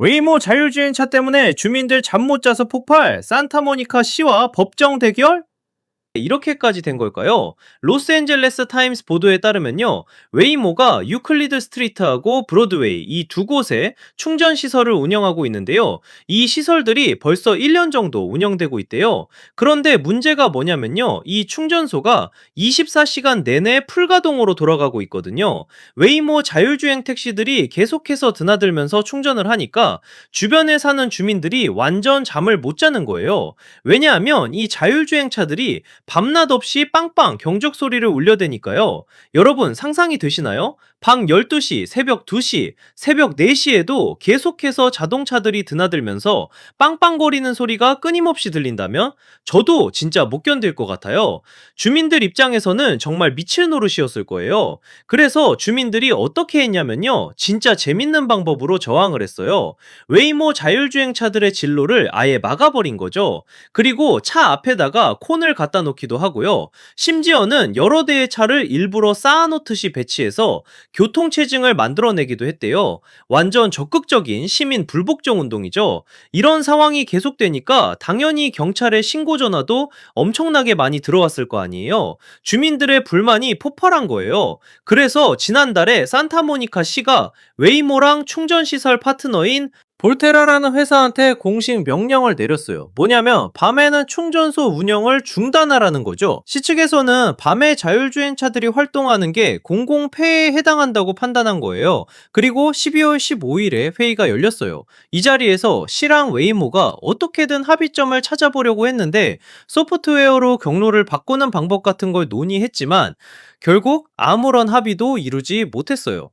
웨이모 자율주행차 때문에 주민들 잠 못 자서 폭발, 산타모니카 시와 법정 대결? 이렇게까지 된 걸까요? 로스앤젤레스 타임스 보도에 따르면요. 웨이모가 유클리드 스트리트하고 브로드웨이 이 두 곳에 충전 시설을 운영하고 있는데요. 이 시설들이 벌써 1년 정도 운영되고 있대요. 그런데 문제가 뭐냐면요. 이 충전소가 24시간 내내 풀가동으로 돌아가고 있거든요. 웨이모 자율주행 택시들이 계속해서 드나들면서 충전을 하니까 주변에 사는 주민들이 완전 잠을 못 자는 거예요. 왜냐하면 이 자율주행 차들이 밤낮 없이 빵빵 경적 소리를 울려대니까요. 여러분 상상이 되시나요? 밤 12시, 새벽 2시, 새벽 4시에도 계속해서 자동차들이 드나들면서 빵빵거리는 소리가 끊임없이 들린다면 저도 진짜 못 견딜 것 같아요. 주민들 입장에서는 정말 미칠 노릇이었을 거예요. 그래서 주민들이 어떻게 했냐면요. 진짜 재밌는 방법으로 저항을 했어요. 웨이모 자율주행차들의 진로를 아예 막아버린 거죠. 그리고 차 앞에다가 콘을 갖다 놓기 도 하고요. 심지어는 여러 대의 차를 일부러 쌓아놓듯이 배치해서 교통체증을 만들어내기도 했대요. 완전 적극적인 시민 불복종 운동이죠. 이런 상황이 계속되니까 당연히 경찰에 신고 전화도 엄청나게 많이 들어왔을 거 아니에요. 주민들의 불만이 폭발한 거예요. 그래서 지난달에 산타모니카 시가 웨이모랑 충전시설 파트너인 볼테라라는 회사한테 공식 명령을 내렸어요. 뭐냐면 밤에는 충전소 운영을 중단하라는 거죠. 시 측에서는 밤에 자율주행차들이 활동하는 게 공공폐해에 해당한다고 판단한 거예요. 그리고 12월 15일에 회의가 열렸어요. 이 자리에서 시랑 웨이모가 어떻게든 합의점을 찾아보려고 했는데 소프트웨어로 경로를 바꾸는 방법 같은 걸 논의했지만 결국 아무런 합의도 이루지 못했어요.